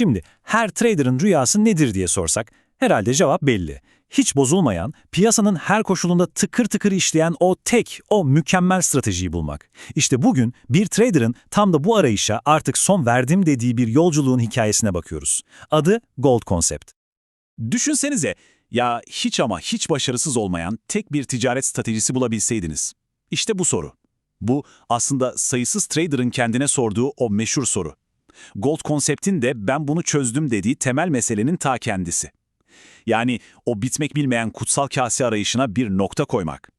Şimdi her trader'ın rüyası nedir diye sorsak herhalde cevap belli. Hiç bozulmayan, piyasanın her koşulunda tıkır tıkır işleyen o tek, o mükemmel stratejiyi bulmak. İşte bugün bir trader'ın tam da bu arayışa artık son verdim dediği bir yolculuğun hikayesine bakıyoruz. Adı Gold Concept. Düşünsenize, ya hiç ama hiç başarısız olmayan tek bir ticaret stratejisi bulabilseydiniz. İşte bu soru. Bu aslında sayısız trader'ın kendine sorduğu o meşhur soru. Gold konseptin de ben bunu çözdüm dediği temel meselenin ta kendisi. Yani o bitmek bilmeyen kutsal kase arayışına bir nokta koymak.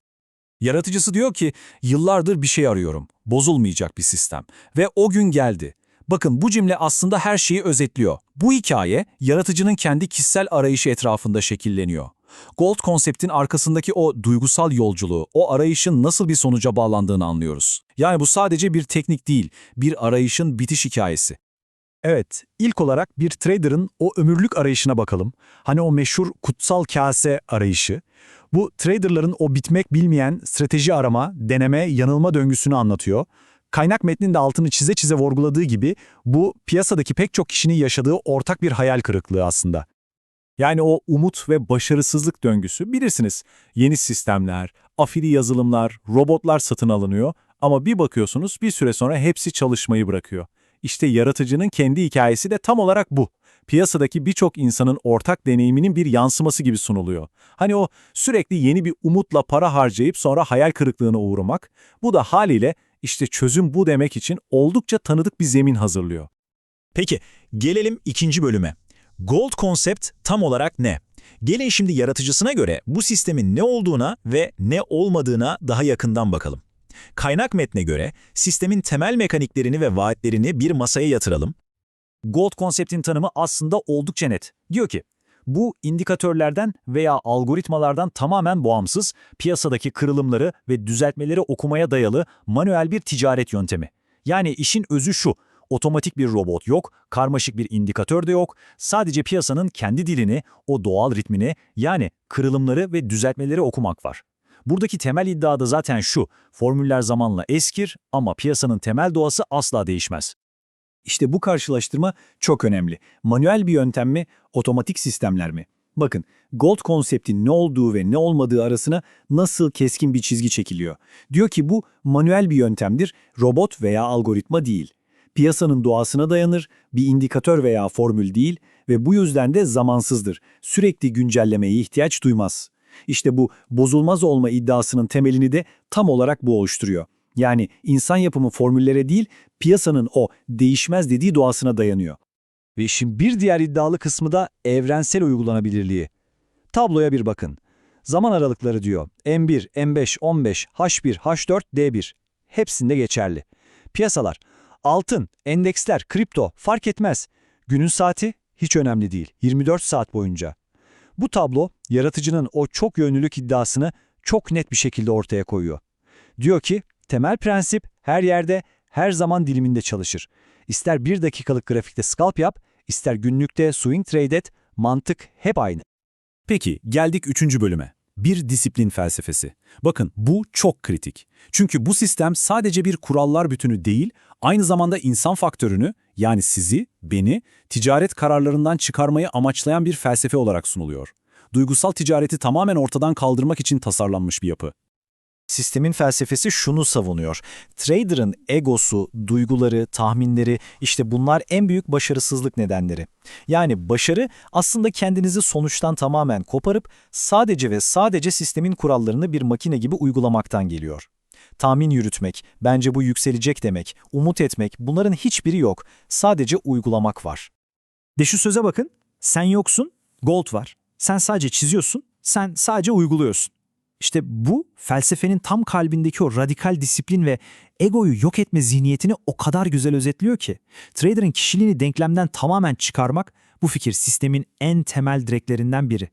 Yaratıcısı diyor ki, yıllardır bir şey arıyorum, bozulmayacak bir sistem. Ve o gün geldi. Bakın bu cümle aslında her şeyi özetliyor. Bu hikaye, yaratıcının kendi kişisel arayışı etrafında şekilleniyor. Gold konseptin arkasındaki o duygusal yolculuğu, o arayışın nasıl bir sonuca bağlandığını anlıyoruz. Yani bu sadece bir teknik değil, bir arayışın bitiş hikayesi. Evet, ilk olarak bir trader'ın o ömürlük arayışına bakalım. Hani o meşhur kutsal kase arayışı. Bu traderların o bitmek bilmeyen strateji arama, deneme, yanılma döngüsünü anlatıyor. Kaynak metninde altını çize çize vurguladığı gibi bu piyasadaki pek çok kişinin yaşadığı ortak bir hayal kırıklığı aslında. Yani o umut ve başarısızlık döngüsü bilirsiniz. Yeni sistemler, afili yazılımlar, robotlar satın alınıyor ama bir bakıyorsunuz bir süre sonra hepsi çalışmayı bırakıyor. İşte yaratıcının kendi hikayesi de tam olarak bu. Piyasadaki birçok insanın ortak deneyiminin bir yansıması gibi sunuluyor. Hani o sürekli yeni bir umutla para harcayıp sonra hayal kırıklığına uğramak, bu da haliyle işte çözüm bu demek için oldukça tanıdık bir zemin hazırlıyor. Peki, gelelim ikinci bölüme. Gold Concept tam olarak ne? Gelin şimdi yaratıcısına göre bu sistemin ne olduğuna ve ne olmadığına daha yakından bakalım. Kaynak metne göre sistemin temel mekaniklerini ve vaatlerini bir masaya yatıralım. Gold konseptin tanımı aslında oldukça net. Diyor ki, bu indikatörlerden veya algoritmalardan tamamen bağımsız, piyasadaki kırılımları ve düzeltmeleri okumaya dayalı manuel bir ticaret yöntemi. Yani işin özü şu, otomatik bir robot yok, karmaşık bir indikatör de yok, sadece piyasanın kendi dilini, o doğal ritmini yani kırılımları ve düzeltmeleri okumak var. Buradaki temel iddia da zaten şu, formüller zamanla eskir ama piyasanın temel doğası asla değişmez. İşte bu karşılaştırma çok önemli. Manuel bir yöntem mi, otomatik sistemler mi? Bakın, Gold konseptin ne olduğu ve ne olmadığı arasına nasıl keskin bir çizgi çekiliyor. Diyor ki bu manuel bir yöntemdir, robot veya algoritma değil. Piyasanın doğasına dayanır, bir indikatör veya formül değil ve bu yüzden de zamansızdır. Sürekli güncellemeye ihtiyaç duymaz. İşte bu bozulmaz olma iddiasının temelini de tam olarak bu oluşturuyor. Yani insan yapımı formüllere değil, piyasanın o değişmez dediği doğasına dayanıyor. Ve işin bir diğer iddialı kısmı da evrensel uygulanabilirliği. Tabloya bir bakın. Zaman aralıkları diyor. M1, M5, 15, H1, H4, D1. Hepsinde geçerli. Piyasalar, altın, endeksler, kripto fark etmez. Günün saati hiç önemli değil. 24 saat boyunca. Bu tablo yaratıcının o çok yönlülük iddiasını çok net bir şekilde ortaya koyuyor. Diyor ki temel prensip her yerde her zaman diliminde çalışır. İster bir dakikalık grafikte scalp yap, ister günlükte swing trade et, mantık hep aynı. Peki geldik üçüncü bölüme. Bir disiplin felsefesi. Bakın bu çok kritik. Çünkü bu sistem sadece bir kurallar bütünü değil, aynı zamanda insan faktörünü yani sizi, beni, ticaret kararlarından çıkarmayı amaçlayan bir felsefe olarak sunuluyor. Duygusal ticareti tamamen ortadan kaldırmak için tasarlanmış bir yapı. Sistemin felsefesi şunu savunuyor. Trader'ın egosu, duyguları, tahminleri işte bunlar en büyük başarısızlık nedenleri. Yani başarı aslında kendinizi sonuçtan tamamen koparıp sadece ve sadece sistemin kurallarını bir makine gibi uygulamaktan geliyor. Tahmin yürütmek, bence bu yükselecek demek, umut etmek bunların hiçbiri yok. Sadece uygulamak var. De şu söze bakın. Sen yoksun, gold var. Sen sadece çiziyorsun, sen sadece uyguluyorsun. İşte bu felsefenin tam kalbindeki o radikal disiplin ve egoyu yok etme zihniyetini o kadar güzel özetliyor ki. Trader'ın kişiliğini denklemden tamamen çıkarmak bu fikir sistemin en temel direklerinden biri.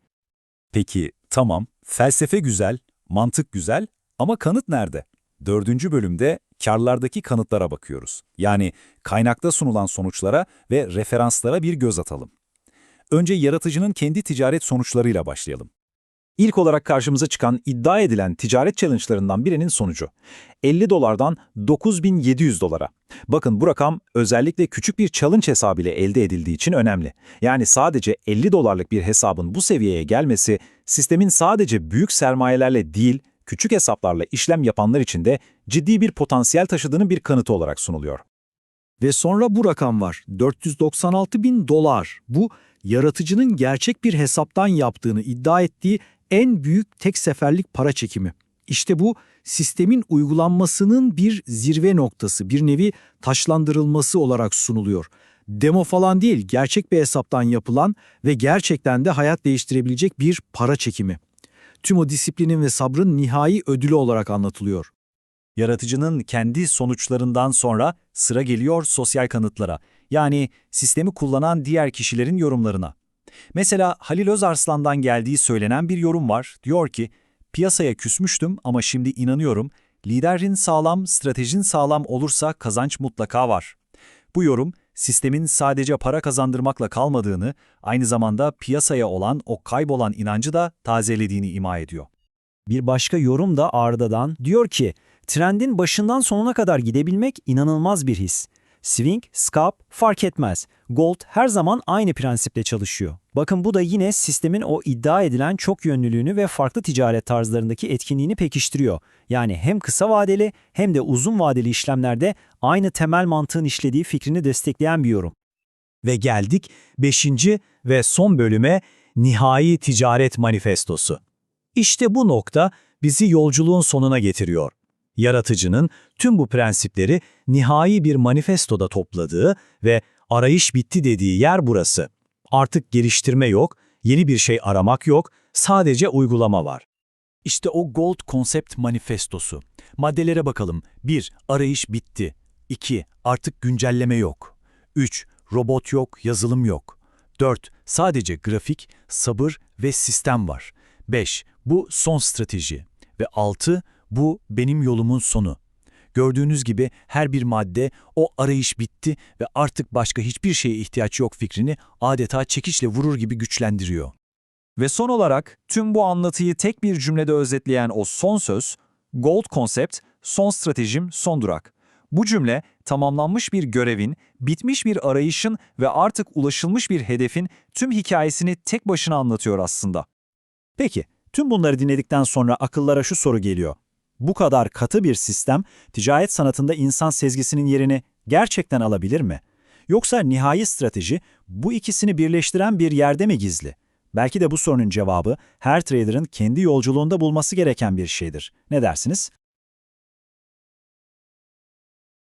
Peki tamam, felsefe güzel, mantık güzel ama kanıt nerede? Dördüncü bölümde karlardaki kanıtlara bakıyoruz. Yani kaynakta sunulan sonuçlara ve referanslara bir göz atalım. Önce yaratıcının kendi ticaret sonuçlarıyla başlayalım. İlk olarak karşımıza çıkan iddia edilen ticaret challenge'larından birinin sonucu. 50 dolardan 9700 dolara. Bakın bu rakam özellikle küçük bir challenge hesabı ile elde edildiği için önemli. Yani sadece 50 dolarlık bir hesabın bu seviyeye gelmesi, sistemin sadece büyük sermayelerle değil, küçük hesaplarla işlem yapanlar için de ciddi bir potansiyel taşıdığının bir kanıtı olarak sunuluyor. Ve sonra bu rakam var. 496 bin dolar. Bu yaratıcının gerçek bir hesaptan yaptığını iddia ettiği en büyük tek seferlik para çekimi. İşte bu sistemin uygulanmasının bir zirve noktası, bir nevi taşlandırılması olarak sunuluyor. Demo falan değil, gerçek bir hesaptan yapılan ve gerçekten de hayat değiştirebilecek bir para çekimi. Tüm o disiplinin ve sabrın nihai ödülü olarak anlatılıyor. Yaratıcının kendi sonuçlarından sonra sıra geliyor sosyal kanıtlara. Yani sistemi kullanan diğer kişilerin yorumlarına. Mesela Halil Özarslan'dan geldiği söylenen bir yorum var. Diyor ki, piyasaya küsmüştüm ama şimdi inanıyorum, liderin sağlam, stratejin sağlam olursa kazanç mutlaka var. Bu yorum, sistemin sadece para kazandırmakla kalmadığını, aynı zamanda piyasaya olan o kaybolan inancı da tazelediğini ima ediyor. Bir başka yorum da Arda'dan diyor ki, trendin başından sonuna kadar gidebilmek inanılmaz bir his. Swing, scalp fark etmez. Gold her zaman aynı prensiple çalışıyor. Bakın bu da yine sistemin o iddia edilen çok yönlülüğünü ve farklı ticaret tarzlarındaki etkinliğini pekiştiriyor. Yani hem kısa vadeli hem de uzun vadeli işlemlerde aynı temel mantığın işlediği fikrini destekleyen bir yorum. Ve geldik 5. ve son bölüme Nihai Ticaret Manifestosu. İşte bu nokta bizi yolculuğun sonuna getiriyor. Yaratıcının tüm bu prensipleri nihai bir manifestoda topladığı ve arayış bitti dediği yer burası. Artık geliştirme yok, yeni bir şey aramak yok, sadece uygulama var. İşte o Gold Concept Manifestosu. Maddelere bakalım. 1. Arayış bitti. 2. Artık güncelleme yok. 3. Robot yok, yazılım yok. 4. Sadece grafik, sabır ve sistem var. 5. Bu son strateji. Ve 6. Bu benim yolumun sonu. Gördüğünüz gibi her bir madde o arayış bitti ve artık başka hiçbir şeye ihtiyaç yok fikrini adeta çekiçle vurur gibi güçlendiriyor. Ve son olarak tüm bu anlatıyı tek bir cümlede özetleyen o son söz, Gold Concept, son stratejim, son durak. Bu cümle tamamlanmış bir görevin, bitmiş bir arayışın ve artık ulaşılmış bir hedefin tüm hikayesini tek başına anlatıyor aslında. Peki, tüm bunları dinledikten sonra akıllara şu soru geliyor. Bu kadar katı bir sistem, ticaret sanatında insan sezgisinin yerini gerçekten alabilir mi? Yoksa nihai strateji bu ikisini birleştiren bir yerde mi gizli? Belki de bu sorunun cevabı her trader'ın kendi yolculuğunda bulması gereken bir şeydir. Ne dersiniz?